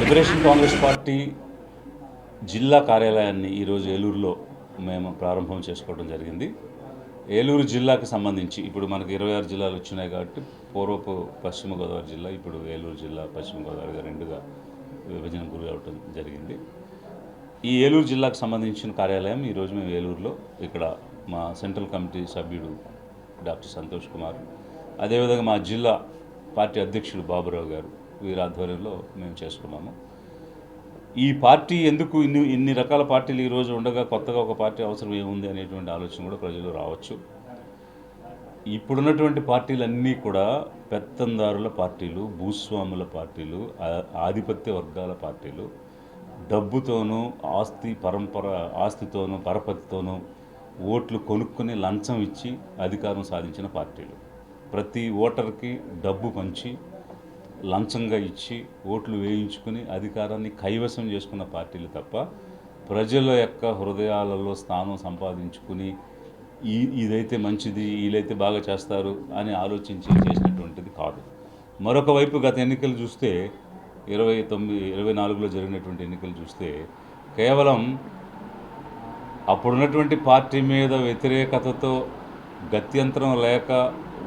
Liberation Congress party జిల్లా కార్యాలయాన్ని ఈరోజు ఏలూరులో మేము ప్రారంభం చేసుకోవడం జరిగింది. ఏలూరు జిల్లాకు సంబంధించి ఇప్పుడు మనకు ఇరవై ఆరు జిల్లాలు వచ్చినాయి కాబట్టి పూర్వపు పశ్చిమ గోదావరి జిల్లా ఇప్పుడు ఏలూరు జిల్లా పశ్చిమ గోదావరిగా రెండుగా విభజన గురి అవటం జరిగింది. ఈ ఏలూరు జిల్లాకు సంబంధించిన కార్యాలయం ఈరోజు మేము ఏలూరులో ఇక్కడ మా సెంట్రల్ కమిటీ సభ్యుడు డాక్టర్ సంతోష్ కుమార్ అదేవిధంగా మా జిల్లా పార్టీ అధ్యక్షుడు బాబురావు గారు వీరి ఆధ్వర్యంలో మేము చేసుకున్నాము. ఈ పార్టీ ఎందుకు ఇన్ని ఇన్ని రకాల పార్టీలు ఈరోజు ఉండగా కొత్తగా ఒక పార్టీ అవసరం ఏముంది అనేటువంటి ఆలోచన కూడా ప్రజలు రావచ్చు. ఇప్పుడున్నటువంటి పార్టీలన్నీ కూడా పెత్తందారుల పార్టీలు భూస్వాముల పార్టీలు ఆధిపత్య వర్గాల పార్టీలు. డబ్బుతోనూ ఆస్తి పరంపర ఆస్తితోనూ పరపతితోనూ ఓట్లు కొనుక్కుని లంచం ఇచ్చి అధికారం సాధించిన పార్టీలు. ప్రతి ఓటర్కి డబ్బు పంచి లంచంగా ఇచ్చి ఓట్లు వేయించుకుని అధికారాన్ని కైవసం చేసుకున్న పార్టీలు తప్ప ప్రజల యొక్క హృదయాలలో స్థానం సంపాదించుకుని ఈ ఇదైతే మంచిది వీళ్ళైతే బాగా చేస్తారు అని ఆలోచించి చేసినటువంటిది కాదు. మరొక వైపు గత ఎన్నికలు చూస్తే ఇరవై తొమ్మిది ఇరవై నాలుగులో జరిగినటువంటి ఎన్నికలు చూస్తే కేవలం అప్పుడున్నటువంటి పార్టీ మీద వ్యతిరేకతతో గత్యంతరం లేక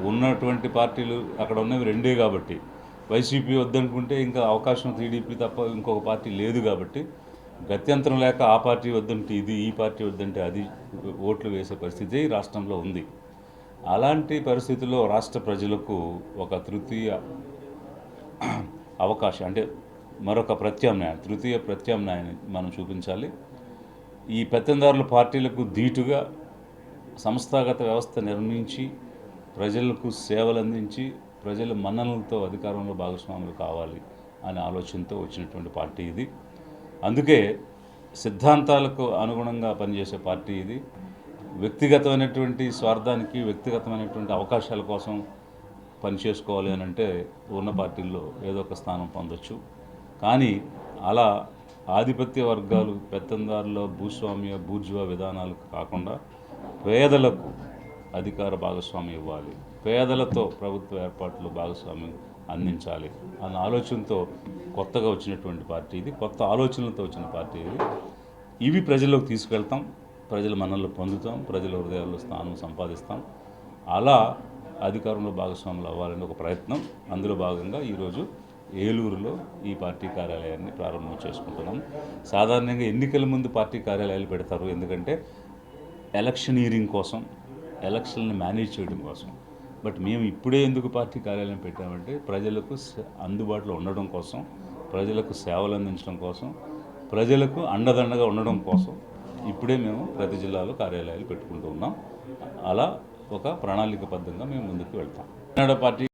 ఉన్నటువంటి పార్టీలు అక్కడ ఉన్నవి రెండే కాబట్టి వైసీపీ వద్దనుకుంటే ఇంకా అవకాశం టీడీపీ తప్ప ఇంకొక పార్టీ లేదు కాబట్టి గత్యంతరం లేక ఆ పార్టీ వద్దంటే ఇది ఈ పార్టీ వద్దంటే అది ఓట్లు వేసే పరిస్థితి రాష్ట్రంలో ఉంది. అలాంటి పరిస్థితుల్లో రాష్ట్ర ప్రజలకు ఒక తృతీయ అవకాశం అంటే మరొక ప్రత్యామ్నాయం తృతీయ ప్రత్యామ్నాయాన్ని మనం చూపించాలి. ఈ పెత్తందారుల పార్టీలకు ధీటుగా సంస్థాగత వ్యవస్థ నిర్మించి ప్రజలకు సేవలు అందించి ప్రజల మన్ననలతో అధికారంలో భాగస్వాములు కావాలి అనే ఆలోచనతో వచ్చినటువంటి పార్టీ ఇది. అందుకే సిద్ధాంతాలకు అనుగుణంగా పనిచేసే పార్టీ ఇది. వ్యక్తిగతమైనటువంటి స్వార్థానికి వ్యక్తిగతమైనటువంటి అవకాశాల కోసం పనిచేసుకోవాలి అని అంటే ఉన్న పార్టీల్లో ఏదో ఒక స్థానం పొందొచ్చు. కానీ అలా ఆధిపత్య వర్గాలు పెత్తందారుల భూస్వామ్య బూర్జువా విధానాలకు కాకుండా పేదలకు అధికార భాగస్వామ్యం ఇవ్వాలి. పేదలతో ప్రభుత్వ ఏర్పాట్లు భాగస్వామ్యం అందించాలి అన్న ఆలోచనతో కొత్తగా వచ్చినటువంటి పార్టీ ఇది. కొత్త ఆలోచనలతో వచ్చిన పార్టీ ఇది. ఇవి ప్రజల్లోకి తీసుకెళ్తాం. ప్రజల మనల్ని పొందుతాం. ప్రజల హృదయాల్లో స్థానం సంపాదిస్తాం. అలా అధికారంలో భాగస్వాములు అవ్వాలని ఒక ప్రయత్నం. అందులో భాగంగా ఈరోజు ఏలూరులో ఈ పార్టీ కార్యాలయాన్ని ప్రారంభం చేసుకుంటున్నాం. సాధారణంగా ఎన్నికల ముందు పార్టీ కార్యాలయాలు పెడతారు. ఎందుకంటే ఎలక్షనీరింగ్ కోసం ఎలక్షన్ని మేనేజ్ చేయడం కోసం. బట్ మేము ఇప్పుడే ఎందుకు పార్టీ కార్యాలయం పెట్టామంటే ప్రజలకు అందుబాటులో ఉండడం కోసం ప్రజలకు సేవలు అందించడం కోసం ప్రజలకు అండదండగా ఉండడం కోసం ఇప్పుడే మేము ప్రతి జిల్లాలో కార్యాలయాలు పెట్టుకుంటూ ఉన్నాం. అలా ఒక ప్రణాళికబద్ధంగా మేము ముందుకు వెళ్తాం. కన్నడ పార్టీ